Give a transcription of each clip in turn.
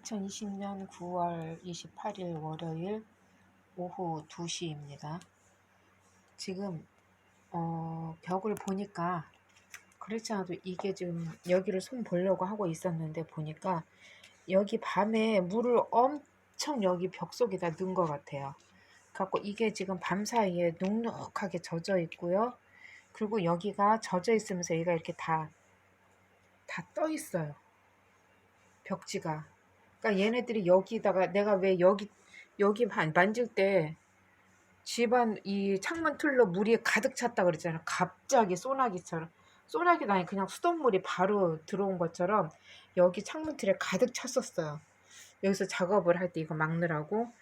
2020년 9월 28일 월요일 오후 2시입니다. 지금 어, 벽을 보니까 그렇지 않아도 이게 지금 여기를 손 보려고 하고 있었는데 보니까 여기 밤에 물을 엄청 여기 벽 속에다 넣은 것 같아요. 갖고 이게 지금 밤 사이에 눅눅하게 젖어 있고요. 그리고 여기가 젖어 있으면서 얘가 이렇게 다 다 떠 있어요. 벽지가. 그러니까 얘네들이 여기다가 내가 왜 여기 여기 만- 만질 때 집안 이 창문 틀로 물이 가득 찼다 그랬잖아요. 갑자기 소나기처럼 소나기도 아니 그냥 수돗물이 바로 들어온 것처럼 여기 창문 틀에 가득 찼었어요. 여기서 작업을 할 때 이거 막느라고.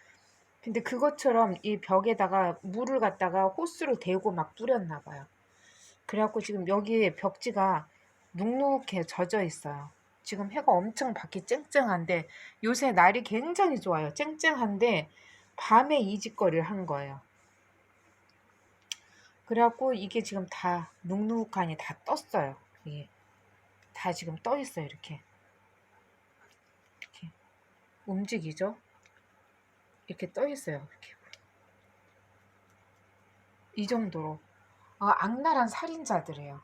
근데 그것처럼 이 벽에다가 물을 갖다가 호스로 대고 막 뿌렸나 봐요. 그래갖고 지금 여기 벽지가 눅눅해 젖어 있어요. 지금 해가 엄청 밖이 쨍쨍한데 요새 날이 굉장히 좋아요. 쨍쨍한데 밤에 이직거리를 한 거예요. 그래갖고 이게 지금 다 눅눅하니 다 떴어요. 이게 다 지금 떠 있어요. 이렇게 이렇게 움직이죠. 이렇게 떠 있어요. 이렇게 이 정도로 아, 악랄한 살인자들이에요.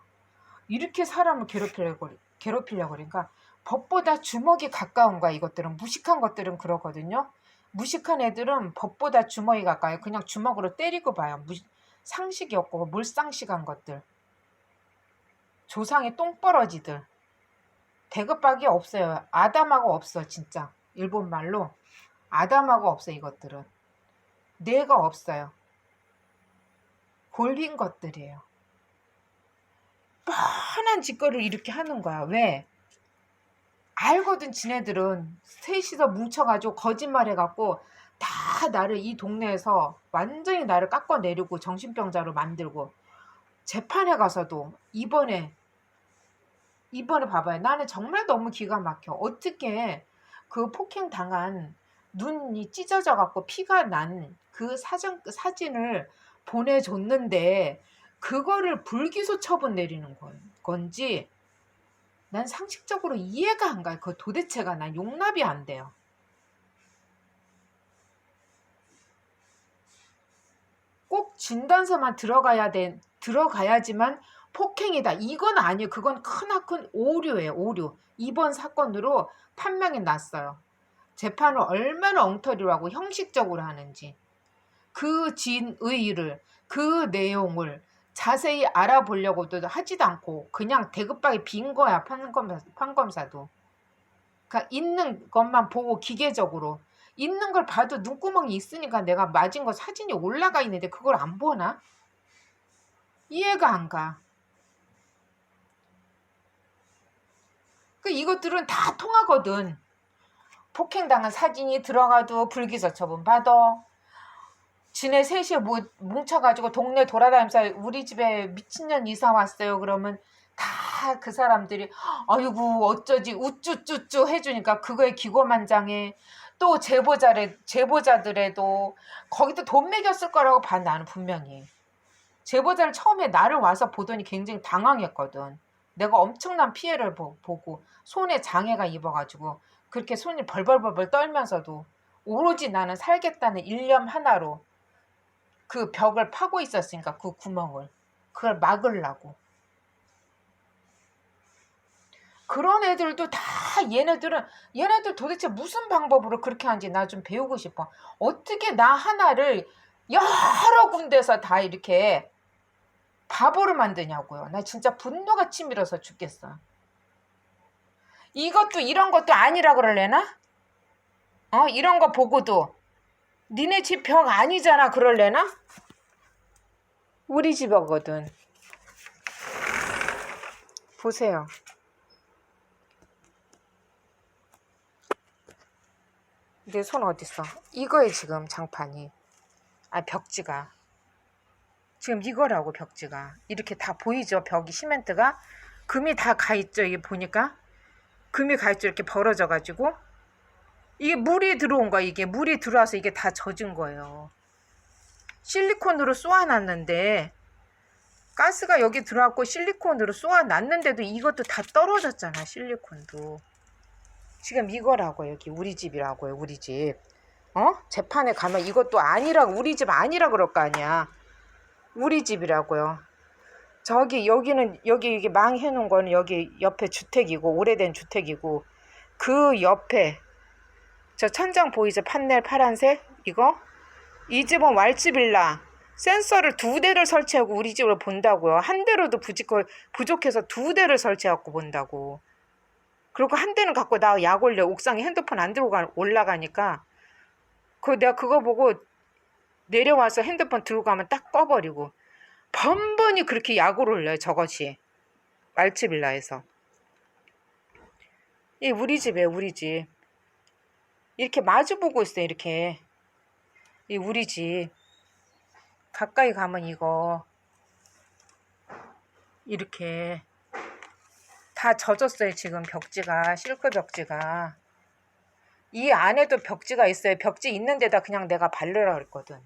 이렇게 사람을 괴롭히려고 괴롭히려고 그러니까 법보다 주먹이 가까운 거야 이것들은 무식한 것들은 그러거든요. 무식한 애들은 법보다 주먹이 가까워요. 그냥 주먹으로 때리고 봐요. 무, 상식이 없고 물상식한 것들. 조상의 똥벌어지들. 대급박이 없어요. 아담하고 없어 진짜. 일본 말로 아담하고 없어 이것들은. 뇌가 없어요. 골빈 것들이에요. 뻔한 짓거리를 이렇게 하는 거야. 왜? 알거든 지네들은 셋이서 뭉쳐가지고 거짓말해갖고 다 나를 이 동네에서 완전히 나를 깎아내리고 정신병자로 만들고 재판에 가서도 이번에 이번에 봐봐요. 나는 정말 너무 기가 막혀. 어떻게 그 폭행 당한 눈이 찢어져 갖고 피가 난 그 사진 사진을 보내줬는데 그거를 불기소 처분 내리는 건, 건지 난 상식적으로 이해가 안 가요. 그 도대체가 난 용납이 안 돼요. 꼭 진단서만 들어가야 돼 들어가야지만 폭행이다. 이건 아니에요. 그건 크나큰 오류예요. 오류. 이번 사건으로 판명이 났어요. 재판을 얼마나 엉터리로 하고 형식적으로 하는지 그 진의를 그 내용을 자세히 알아보려고도 하지도 않고 그냥 대급박이 빈 거야 판검사, 판검사도 그러니까 있는 것만 보고 기계적으로 있는 걸 봐도 눈구멍이 있으니까 내가 맞은 거 사진이 올라가 있는데 그걸 안 보나? 이해가 안 가. 그 이것들은 다 통하거든. 폭행당한 사진이 들어가도 불기소 처분 받아. 지네 셋이 뭐 뭉쳐가지고 동네 돌아다니면서 우리 집에 미친년 이사 왔어요. 그러면 다 그 사람들이 아이고 어쩌지 우쭈쭈쭈 해주니까 그거에 기고만장해. 또 제보자래 제보자들에도 거기도 돈 매겼을 거라고 봐 나는 분명히. 제보자를 처음에 나를 와서 보더니 굉장히 당황했거든. 내가 엄청난 피해를 보, 고 손에 장애가 입어가지고 그렇게 손이 벌벌벌벌 떨면서도 오로지 나는 살겠다는 일념 하나로 그 벽을 파고 있었으니까 그 구멍을. 그걸 막으려고. 그런 애들도 다 얘네들은 얘네들 도대체 무슨 방법으로 그렇게 하는지 나 좀 배우고 싶어. 어떻게 나 하나를 여러 군데서 다 이렇게 바보를 만드냐고요. 나 진짜 분노가 치밀어서 죽겠어. 이것도 이런 것도 아니라 그럴래나? 어? 이런 거 보고도 니네 집 벽 아니잖아 그럴래나? 우리 집이거든. 보세요. 내 손 어딨어? 이거에 지금 장판이. 아 벽지가. 지금 이거라고 벽지가. 이렇게 다 보이죠? 벽이 시멘트가. 금이 다 가있죠? 이게 보니까. 금이 가있죠? 이렇게 벌어져가지고. 이게 물이 들어온 거야. 이게 물이 들어와서 이게 다 젖은 거예요. 실리콘으로 쏘아놨는데 가스가 여기 들어왔고 실리콘으로 쏘아놨는데도 이것도 다 떨어졌잖아. 실리콘도. 지금 이거라고 여기 우리 집이라고요 우리 집 어? 재판에 가면 이것도 아니라고 우리 집 아니라 그럴 거 아니야 우리 집이라고요 저기 여기는 여기 이게 망해 놓은 거는 여기 옆에 주택이고 오래된 주택이고 그 옆에 저 천장 보이죠 판넬 파란색? 이거? 이 집은 왈츠 빌라. 센서를 두 대를 설치하고 우리 집을 본다고요. 한 대로도 부족 부족해서 두 대를 설치하고 본다고. 그리고 한 대는 갖고 나 약 올려. 옥상에 핸드폰 안 들고 가, 올라가니까. 그 내가 그거 보고 내려와서 핸드폰 들고 가면 딱 꺼버리고. 번번이 그렇게 약을 올려요 저것이. 말츠빌라에서. 이 우리 집에 우리 집 이렇게 마주 보고 있어요 이렇게. 이 우리 집. 가까이 가면 이거. 이렇게. 다 젖었어요 지금 벽지가. 실크 벽지가. 이 안에도 벽지가 있어요. 벽지 있는 데다 그냥 내가 바르라 그랬거든.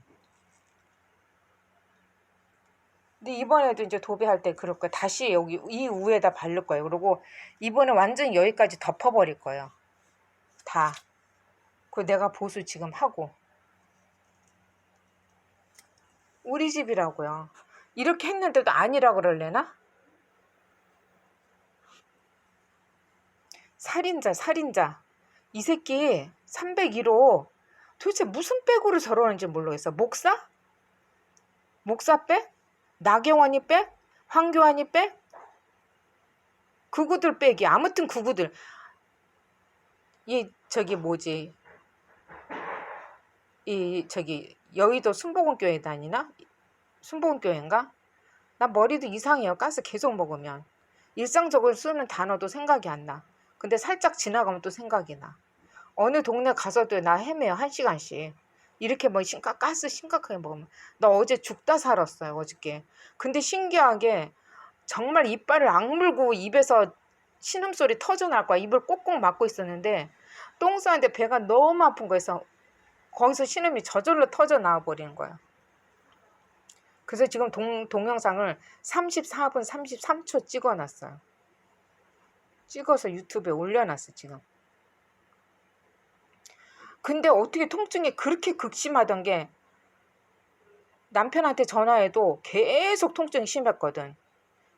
근데 이번에도 이제 도배할 때 그럴 거예요. 다시 여기 이 위에다 바를 거예요. 그리고 이번에 완전히 여기까지 덮어버릴 거예요. 다 그 내가 보수 지금 하고 우리 집이라고요 이렇게 했는데도 아니라 그럴래나? 살인자, 살인자. 이 새끼 301호 도대체 무슨 백으로 저러는지 모르겠어. 목사? 목사 백? 나경원이 백? 황교안이 백? 그구들 백이 아무튼 그구들 이 저기 뭐지 이 저기 여의도 순복음교회 다니나 순복음교회인가 나 머리도 이상해요 가스 계속 먹으면 일상적으로 쓰는 단어도 생각이 안 나 근데 살짝 지나가면 또 생각이 나. 어느 동네 가서도 나 헤매요. 한 시간씩. 이렇게 뭐 심각, 가스 심각하게 먹으면. 나 어제 죽다 살았어요. 어저께. 근데 신기하게 정말 이빨을 악물고 입에서 신음소리 터져나올 거야. 입을 꼭꼭 막고 있었는데 똥 싸는데 배가 너무 아픈 거에서 거기서 신음이 저절로 터져 나와 버리는 거야. 그래서 지금 동, 동영상을 34분 33초 찍어 놨어요. 찍어서 유튜브에 올려놨어 지금. 근데 어떻게 통증이 그렇게 극심하던 게 남편한테 전화해도 계속 통증이 심했거든.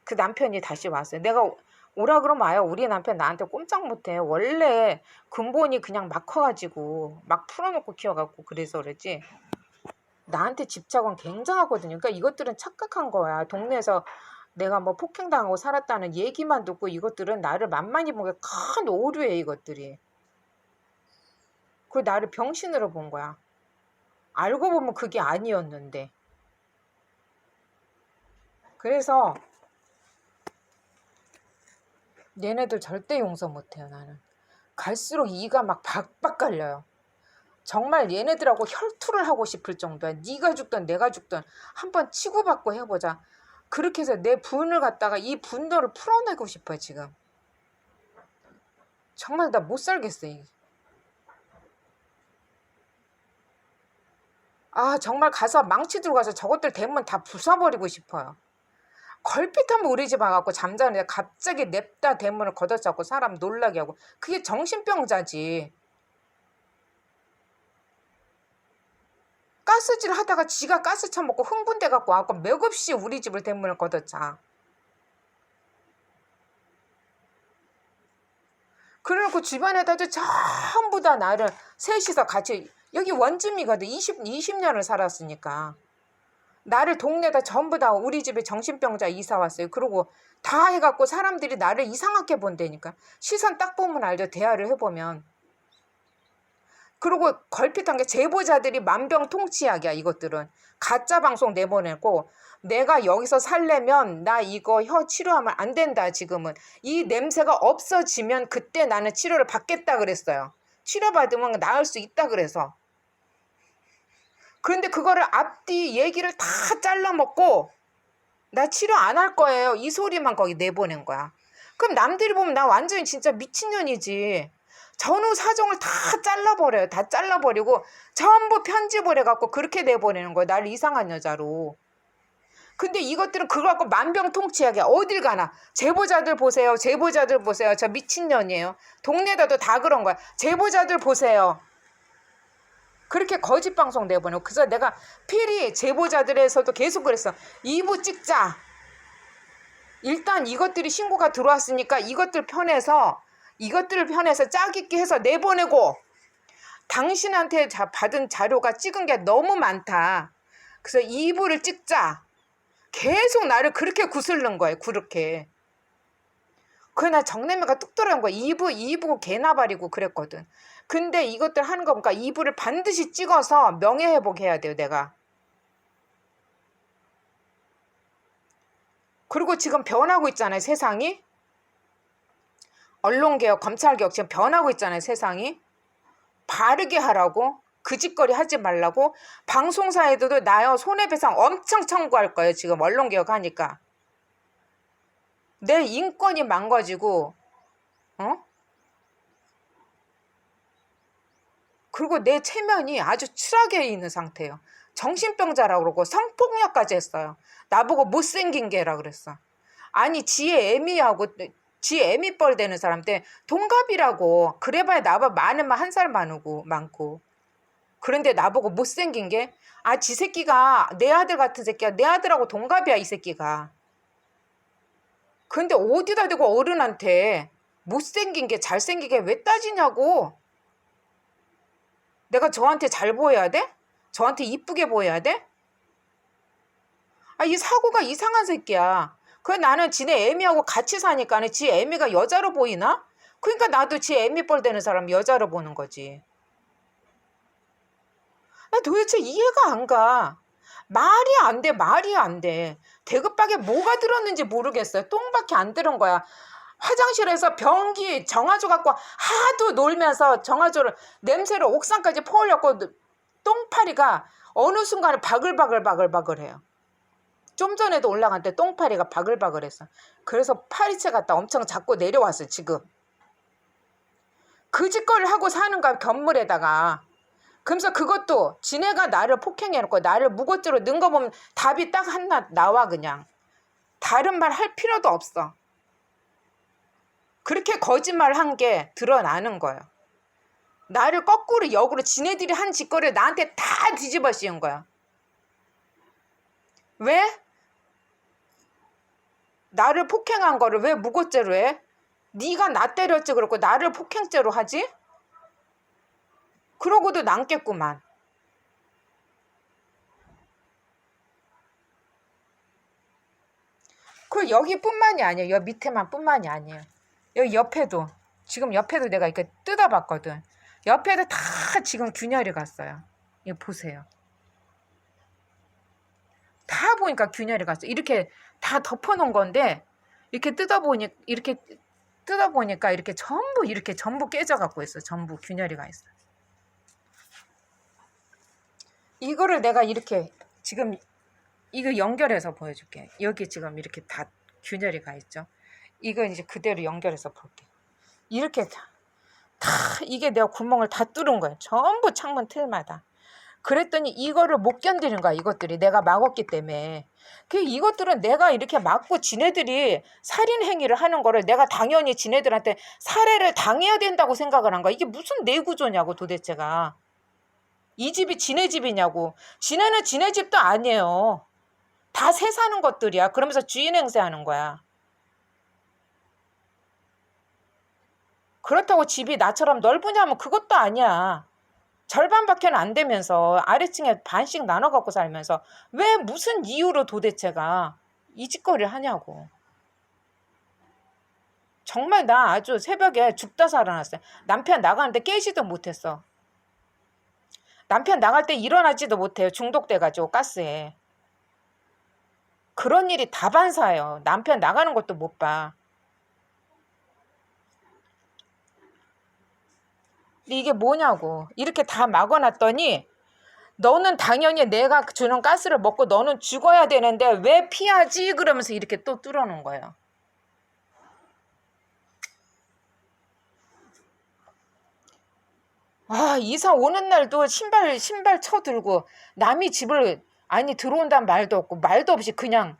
그 남편이 다시 왔어요. 내가 오라 그러면 와요. 우리 남편 나한테 꼼짝 못해. 원래 근본이 그냥 막 커가지고 막 풀어놓고 키워갖고 그래서 그러지. 나한테 집착은 굉장하거든요. 그러니까 이것들은 착각한 거야. 동네에서 내가 뭐 폭행당하고 살았다는 얘기만 듣고 이것들은 나를 만만히 본게큰 오류예요 이것들이 그 나를 병신으로 본 거야 알고 보면 그게 아니었는데 그래서 얘네들 절대 용서 못해요 나는 갈수록 이가 막 박박 갈려요 정말 얘네들하고 혈투를 하고 싶을 정도야 네가 죽든 내가 죽든 한번 치고받고 해보자 그렇게 해서 내 분을 갖다가 이 분노를 풀어내고 싶어요, 지금. 정말 나 못 살겠어요. 아, 정말 가서 망치 들고 가서 저것들 대문 다 부숴버리고 싶어요. 걸핏 한번 우리 집 와갖고 잠자는데 갑자기 냅다 대문을 걷어잡고 사람 놀라게 하고 그게 정신병자지. 가스질 하다가 지가 가스 처먹고 흥분돼 갖고 아까 맥없이 우리 집을 대문을 걷었자. 그래놓고 집안에다도 전부 다 나를 셋이서 같이 여기 원주민거든 20, 20년을 살았으니까 나를 동네다 전부 다 우리 집에 정신병자 이사 왔어요. 그러고 다 해갖고 사람들이 나를 이상하게 본다니까 시선 딱 보면 알죠. 대화를 해보면 그리고 걸핏한 게 제보자들이 만병통치약이야 이것들은 가짜 방송 내보내고 내가 여기서 살려면 나 이거 혀 치료하면 안 된다 지금은 이 냄새가 없어지면 그때 나는 치료를 받겠다 그랬어요 치료받으면 나을 수 있다 그래서 그런데 그거를 앞뒤 얘기를 다 잘라먹고 나 치료 안 할 거예요 이 소리만 거기 내보낸 거야 그럼 남들이 보면 나 완전히 진짜 미친년이지 전후 사정을 다 잘라버려요. 다 잘라버리고 전부 편집을 해갖고 그렇게 내보내는 거예요. 날 이상한 여자로. 근데 이것들은 그거 갖고 만병통치약이야. 어딜 가나. 제보자들 보세요. 제보자들 보세요. 저 미친년이에요. 동네다도 다 그런 거야. 제보자들 보세요. 그렇게 거짓 방송 내보내고 그래서 내가 필히 제보자들에서도 계속 그랬어. 2부 찍자. 일단 이것들이 신고가 들어왔으니까 이것들 편에서 이것들을 편에서 짜깁기 해서 내보내고 당신한테 자- 받은 자료가 찍은 게 너무 많다. 그래서 2부를 찍자. 계속 나를 그렇게 구슬른 거예요. 그렇게. 그나 정내미가 뚝 떨어진 거야. 2부, 2부 개나발이고 그랬거든. 근데 이것들 하는 거 보니까 2부를 반드시 찍어서 명예회복해야 돼요, 내가. 그리고 지금 변하고 있잖아요, 세상이. 언론개혁, 검찰개혁 지금 변하고 있잖아요, 세상이. 바르게 하라고. 그 짓거리 하지 말라고. 방송사에도 나요, 손해배상 엄청 청구할 거예요, 지금 언론개혁 하니까. 내 인권이 망가지고, 어? 그리고 내 체면이 아주 추하게 있는 상태예요. 정신병자라고 그러고 성폭력까지 했어요. 나보고 못생긴 개라 그랬어. 아니 지혜 애미하고 지 애미 뻘 되는 사람한테 동갑이라고 그래봐야 나보다 많으면 한 살 많고 많고 그런데 나보고 못생긴 게 아 지 새끼가 내 아들 같은 새끼야 내 아들하고 동갑이야 이 새끼가 근데 어디다 대고 어른한테 못생긴 게 잘생긴 게왜 따지냐고 내가 저한테 잘 보여야 돼? 저한테 이쁘게 보여야 돼? 아, 이 사고가 이상한 새끼야. 그 나는 지네 애미하고 같이 사니까는 지 애미가 여자로 보이나? 그러니까 나도 지 애미뻘 되는 사람 여자로 보는 거지. 나 도대체 이해가 안 가. 말이 안 돼, 말이 안 돼. 대급박에 뭐가 들었는지 모르겠어요. 똥밖에 안 들은 거야. 화장실에서 변기 정화조 갖고 하도 놀면서 정화조를 냄새를 옥상까지 퍼올렸고 똥파리가 어느 순간에 바글바글 바글바글해요. 좀 전에도 올라갈 때 똥파리가 바글바글했어. 그래서 파리채 갖다 엄청 잡고 내려왔어 지금. 그 짓거리를 하고 사는 거야 견물에다가. 그러면서 그것도 지네가 나를 폭행해놓고 나를 무고죄로 넣은 거 보면 답이 딱 하나 나와 그냥. 다른 말 할 필요도 없어. 그렇게 거짓말 한 게 드러나는 거예요. 나를 거꾸로 역으로 지네들이 한 짓거리를 나한테 다 뒤집어 씌운 거야. 왜? 나를 폭행한 거를 왜 무고죄로 해? 네가 나 때렸지 그렇고 나를 폭행죄로 하지? 그러고도 남겠구만. 그 여기뿐만이 아니에요. 여기 밑에만 뿐만이 아니에요. 여기 옆에도 지금 옆에도 내가 이렇게 뜯어봤거든. 옆에도 다 지금 균열이 갔어요. 이거 보세요. 다 보니까 균열이 갔어. 이렇게 다 덮어놓은 건데 이렇게 뜯어보니 이렇게 뜯어보니까 이렇게 전부 이렇게 전부 깨져갖고 있어. 전부 균열이 가 있어. 이거를 내가 이렇게 지금 이거 연결해서 보여줄게. 여기 지금 이렇게 다 균열이 가 있죠. 이거 이제 그대로 연결해서 볼게. 이렇게 다, 다 이게 내가 구멍을 다 뚫은 거야. 전부 창문 틀마다. 그랬더니 이거를 못 견디는 거야. 이것들이 내가 막았기 때문에. 그 이것들은 내가 이렇게 막고 지네들이 살인 행위를 하는 거를 내가 당연히 지네들한테 살해를 당해야 된다고 생각을 한 거야. 이게 무슨 내구조냐고 도대체가. 이 집이 지네 집이냐고. 지네는 지네 집도 아니에요. 다 새 사는 것들이야. 그러면서 주인 행세하는 거야. 그렇다고 집이 나처럼 넓으냐면 그것도 아니야. 절반밖에 안 되면서 아래층에 반씩 나눠 갖고 살면서 왜 무슨 이유로 도대체가 이 짓거리를 하냐고. 정말 나 아주 새벽에 죽다 살아났어요. 남편 나가는데 깨지도 못했어. 남편 나갈 때 일어나지도 못해요. 중독돼가지고 가스에. 그런 일이 다반사예요. 남편 나가는 것도 못 봐. 이게 뭐냐고. 이렇게 다 막아놨더니 너는 당연히 내가 주는 가스를 먹고 너는 죽어야 되는데 왜 피하지? 그러면서 이렇게 또 뚫어놓은 거예요. 아, 이사 오는 날도 신발, 신발 쳐들고 남이 집을 아니 들어온다는 말도 없고 말도 없이 그냥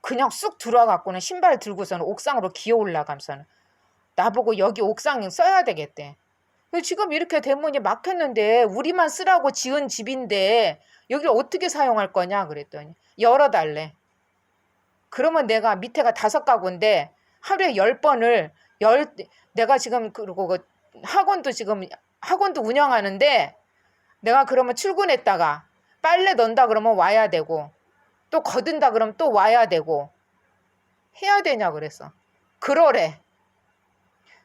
그냥 쑥 들어와갖고는 신발 들고서는 옥상으로 기어 올라가면서는 나보고 여기 옥상에 써야 되겠대. 지금 이렇게 대문이 막혔는데 우리만 쓰라고 지은 집인데 여기를 어떻게 사용할 거냐 그랬더니 열어달래. 그러면 내가 밑에가 다섯 가구인데 하루에 열 번을 열 내가 지금 그리고 그 학원도 지금 학원도 운영하는데 내가 그러면 출근했다가 빨래 넣는다 그러면 와야 되고 또 거둔다 그러면 또 와야 되고 해야 되냐 그랬어. 그러래.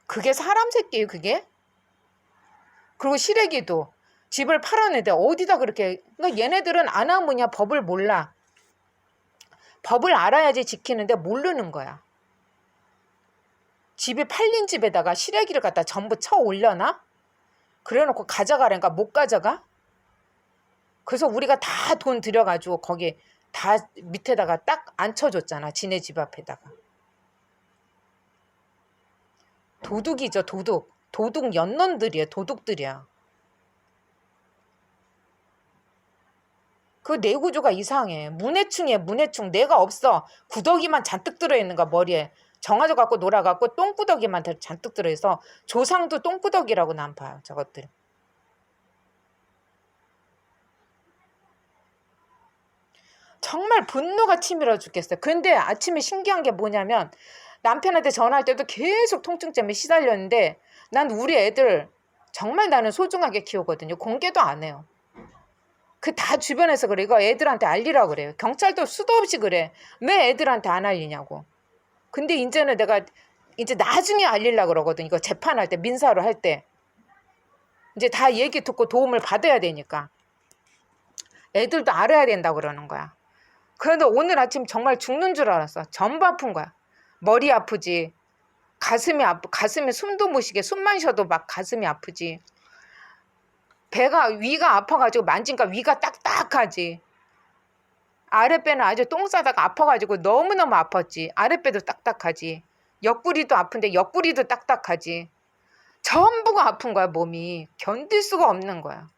그게 사람 새끼예요 그게? 그리고 시래기도 집을 팔았는데 어디다 그렇게 그러니까 얘네들은 아나무냐 법을 몰라. 법을 알아야지 지키는데 모르는 거야. 집이 팔린 집에다가 시래기를 갖다 전부 쳐 올려놔? 그래 놓고 가져가라니까 못 가져가? 그래서 우리가 다 돈 들여가지고 거기 다 밑에다가 딱 앉혀줬잖아. 지네 집 앞에다가. 도둑이죠, 도둑. 도둑 연놈들이야, 도둑들이야. 그 내구조가 이상해. 문해충이야, 문해충. 내가 없어. 구더기만 잔뜩 들어있는가, 머리에. 정화조 갖고 놀아갖고 똥구더기만 잔뜩 들어있어. 조상도 똥구더기라고 난 봐요, 저것들. 정말 분노가 치밀어 죽겠어요. 근데 아침에 신기한 게 뭐냐면 남편한테 전화할 때도 계속 통증점에 시달렸는데 난 우리 애들 정말 나는 소중하게 키우거든요. 공개도 안 해요. 그 다 주변에서 그래. 이거 애들한테 알리라고 그래요. 경찰도 수도 없이 그래. 왜 애들한테 안 알리냐고. 근데 이제는 내가 이제 나중에 알리려고 그러거든. 이거 재판할 때, 민사로 할 때. 이제 다 얘기 듣고 도움을 받아야 되니까. 애들도 알아야 된다고 그러는 거야. 그런데 오늘 아침 정말 죽는 줄 알았어. 전부 아픈 거야. 머리 아프지. 가슴이 아프, 가슴에 숨도 못 쉬게 숨만 쉬어도 막 가슴이 아프지. 배가 위가 아파가지고 만지니까 위가 딱딱하지. 아랫배는 아주 똥 싸다가 아파가지고 너무너무 아팠지. 아랫배도 딱딱하지. 옆구리도 아픈데 옆구리도 딱딱하지. 전부가 아픈 거야 몸이. 견딜 수가 없는 거야.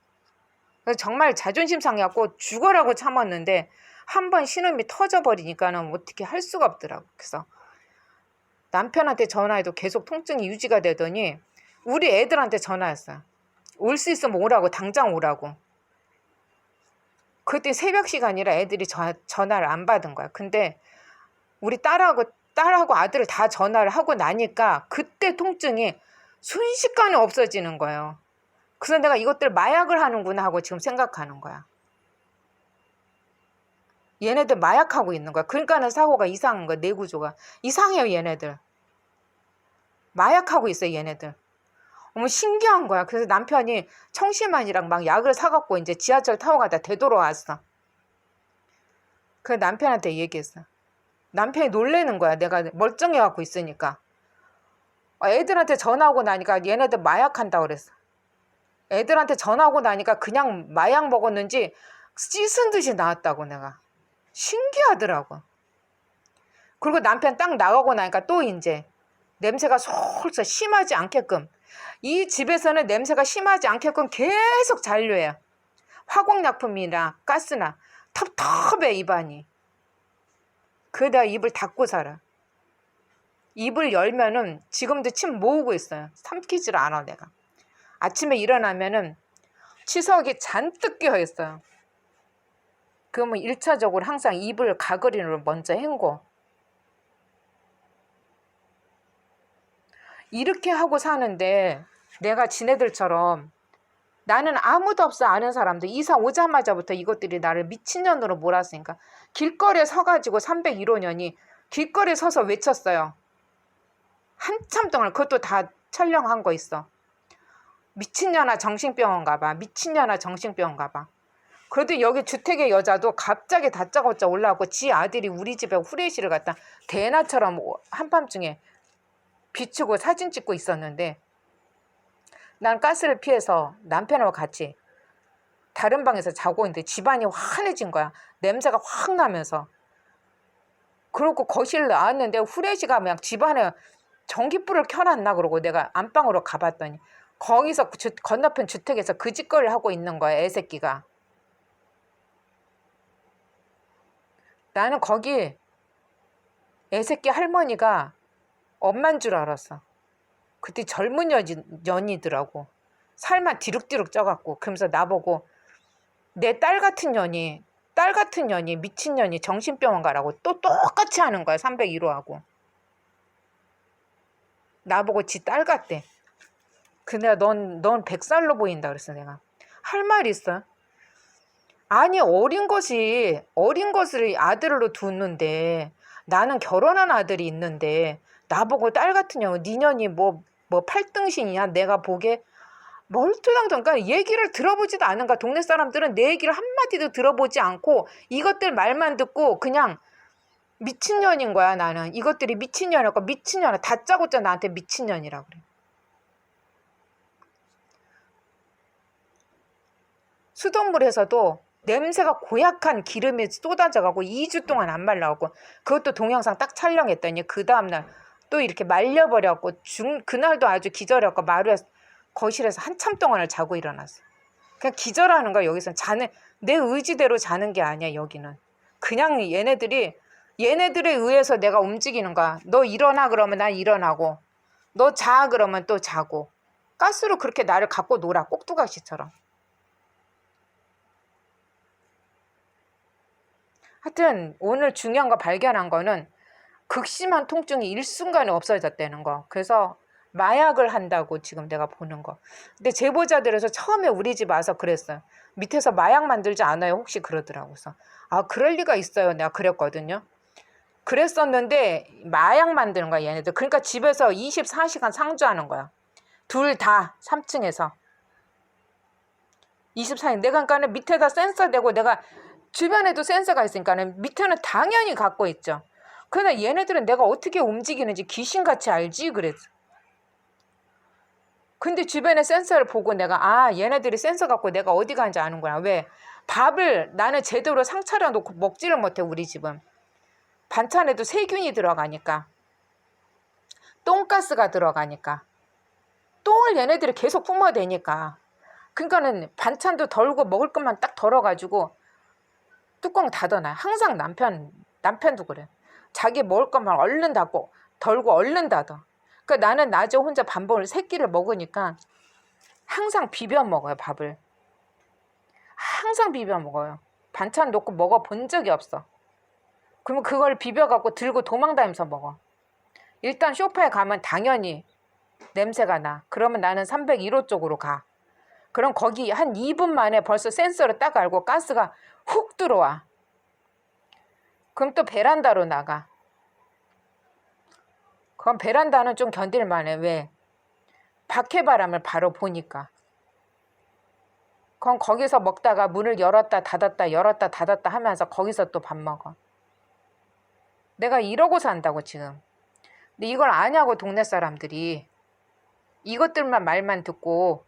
그래서 정말 자존심 상해갖고 죽어라고 참았는데 한 번 신음이 터져버리니까는 어떻게 할 수가 없더라고. 그래서 남편한테 전화해도 계속 통증이 유지가 되더니 우리 애들한테 전화했어. 올수 있으면 오라고 당장 오라고. 그때 새벽 시간이라 애들이 저, 전화를 안 받은 거야. 근데 우리 딸하고 딸하고 아들을 다 전화를 하고 나니까 그때 통증이 순식간에 없어지는 거예요. 그래서 내가 이것들 마약을 하는구나 하고 지금 생각하는 거야. 얘네들 마약하고 있는 거야. 그러니까는 사고가 이상한 거야. 내 구조가. 이상해요, 얘네들. 마약하고 있어요, 얘네들. 어머, 신기한 거야. 그래서 남편이 청심환이랑 막 약을 사갖고 이제 지하철 타고 가다 되돌아왔어. 그 남편한테 얘기했어. 남편이 놀래는 거야. 내가 멀쩡해갖고 있으니까. 어, 애들한테 전화하고 나니까 얘네들 마약한다고 그랬어. 애들한테 전화하고 나니까 그냥 마약 먹었는지 씻은 듯이 나왔다고 내가. 신기하더라고. 그리고 남편 딱 나가고 나니까 또 이제 냄새가 솔솔 심하지 않게끔 이 집에서는 냄새가 심하지 않게끔 계속 잔류해요. 화공약품이나 가스나 텁텁해 입안이. 그에다 입을 닫고 살아. 입을 열면은 지금도 침 모으고 있어요. 삼키지를 않아 내가. 아침에 일어나면은 치석이 잔뜩 끼어 있어요. 그러면 일차적으로 항상 입을 가거리로 먼저 헹궈. 이렇게 하고 사는데 내가 지네들처럼 나는 아무도 없어 아는 사람들 이사 오자마자부터 이것들이 나를 미친년으로 몰았으니까 길거리에 서가지고 301호년이 길거리에 서서 외쳤어요. 한참 동안 그것도 다 촬영한 거 있어. 미친년아 정신병원 가 봐. 미친년아 정신병원 가 봐. 그래도 여기 주택의 여자도 갑자기 다짜고짜 올라왔고 지 아들이 우리 집에 후레쉬를 갖다 대나처럼 한밤중에 비추고 사진 찍고 있었는데 난 가스를 피해서 남편하고 같이 다른 방에서 자고 있는데 집안이 환해진 거야. 냄새가 확 나면서. 그러고 거실 나왔는데 후레쉬가 그냥 집안에 전기불을 켜놨나 그러고 내가 안방으로 가봤더니 거기서 주, 건너편 주택에서 그 짓거리를 하고 있는 거야 애새끼가. 나는 거기 애새끼 할머니가 엄만 줄 알았어. 그때 젊은 여지, 년이더라고. 살만 디룩디룩 쪄갖고. 그러면서 나보고 내 딸 같은 년이, 딸 같은 년이, 미친 년이 정신병원 가라고 또 똑같이 하는 거야. 301호하고. 나보고 지 딸 같대. 그 내가 넌, 넌 100살로 보인다 그랬어, 내가. 할 말 있어. 아니, 어린 것이, 어린 것을 아들로 두는데, 나는 결혼한 아들이 있는데, 나보고 딸 같은 년, 니 년이 뭐, 뭐 팔등신이야? 내가 보게 그러니까 얘기를 들어보지도 않은가? 동네 사람들은 내 얘기를 한마디도 들어보지 않고 이것들 말만 듣고 그냥 미친년인 거야 나는. 이것들이 미친년이고 미친년아. 다짜고짜 나한테 미친년이라 그래. 수돗물에서도 냄새가 고약한 기름이 쏟아져가고 2주 동안 안 말라갖고 그것도 동영상 딱 촬영했더니 그 다음날 또 이렇게 말려버렸고 중 그날도 아주 기절했고 마루에 거실에서 한참 동안을 자고 일어났어. 그냥 기절하는 거야 여기서 자는 내 의지대로 자는 게 아니야 여기는. 그냥 얘네들이 얘네들에 의해서 내가 움직이는 거야. 너 일어나 그러면 난 일어나고 너 자 그러면 또 자고 가스로 그렇게 나를 갖고 놀아 꼭두각시처럼. 하여튼 오늘 중요한 거 발견한 거는 극심한 통증이 일순간에 없어졌다는 거. 그래서 마약을 한다고 지금 내가 보는 거. 근데 제보자들에서 처음에 우리 집 와서 그랬어요. 밑에서 마약 만들지 않아요? 혹시 그러더라고. 그래서 아 그럴 리가 있어요. 내가 그랬거든요. 그랬었는데 마약 만드는 거야 얘네들. 그러니까 집에서 24시간 상주하는 거야. 둘 다 3층에서. 24시간. 내가 그러니까 밑에다 센서 대고 내가 주변에도 센서가 있으니까는 밑에는 당연히 갖고 있죠. 그러나 얘네들은 내가 어떻게 움직이는지 귀신같이 알지 그랬어. 근데 주변에 센서를 보고 내가 아 얘네들이 센서 갖고 내가 어디 가는지 아는구나. 왜? 밥을 나는 제대로 상 차려 놓고 먹지를 못해 우리 집은. 반찬에도 세균이 들어가니까. 똥가스가 들어가니까. 똥을 얘네들이 계속 뿜어대니까. 그러니까는 반찬도 덜고 먹을 것만 딱 덜어가지고 뚜껑 닫아놔. 항상 남편 남편도 그래. 자기 먹을 것만 얼른 닫고 덜고 얼른 닫아. 그러니까 나는 낮에 혼자 밥먹을 세 끼를 먹으니까 항상 비벼 먹어요 밥을. 항상 비벼 먹어요. 반찬 놓고 먹어 본 적이 없어. 그러면 그걸 비벼 갖고 들고 도망다니면서 먹어. 일단 쇼파에 가면 당연히 냄새가 나. 그러면 나는 301호 쪽으로 가. 그럼 거기 한 2분 만에 벌써 센서를 딱 알고 가스가 훅 들어와. 그럼 또 베란다로 나가. 그럼 베란다는 좀 견딜만해. 왜? 밖에 바람을 바로 보니까. 그럼 거기서 먹다가 문을 열었다 닫았다 열었다 닫았다 하면서 거기서 또 밥 먹어. 내가 이러고 산다고 지금. 근데 이걸 아냐고 동네 사람들이 이것들만 말만 듣고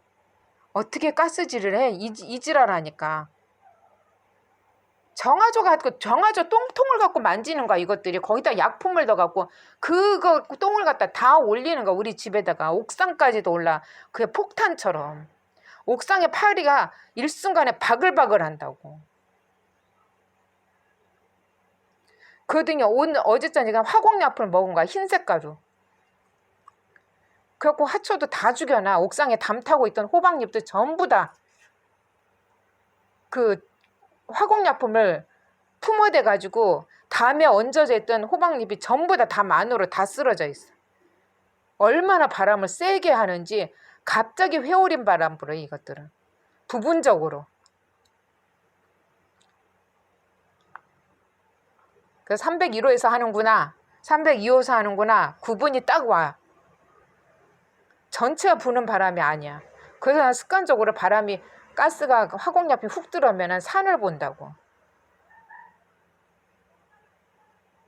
어떻게 가스질을 해? 이, 이 지랄하니까. 정화조 갖고 정화조 똥통을 갖고 만지는 거야 이것들이. 거기다 약품을 더 갖고. 그거 똥을 갖다 다 올리는 거야 우리 집에다가. 옥상까지도 올라. 그게 폭탄처럼. 옥상에 파리가 일순간에 바글바글 한다고. 그러더니 오늘 어제 저녁에 화공약품을 먹은 거야 흰색 가루 그래갖고 하초도 다 죽여놔. 옥상에 담 타고 있던 호박잎도 전부 다. 그 화공약품을 품어대 가지고 담에 얹어져 있던 호박잎이 전부 다 담 안으로 다 쓰러져 있어. 얼마나 바람을 세게 하는지 갑자기 회오린 바람 불어 이것들은 부분적으로. 그 301호에서 하는구나. 302호에서 하는구나. 구분이 딱 와. 전체가 부는 바람이 아니야. 그래서 난 습관적으로 바람이 가스가 화공약이 훅 들어오면 산을 본다고.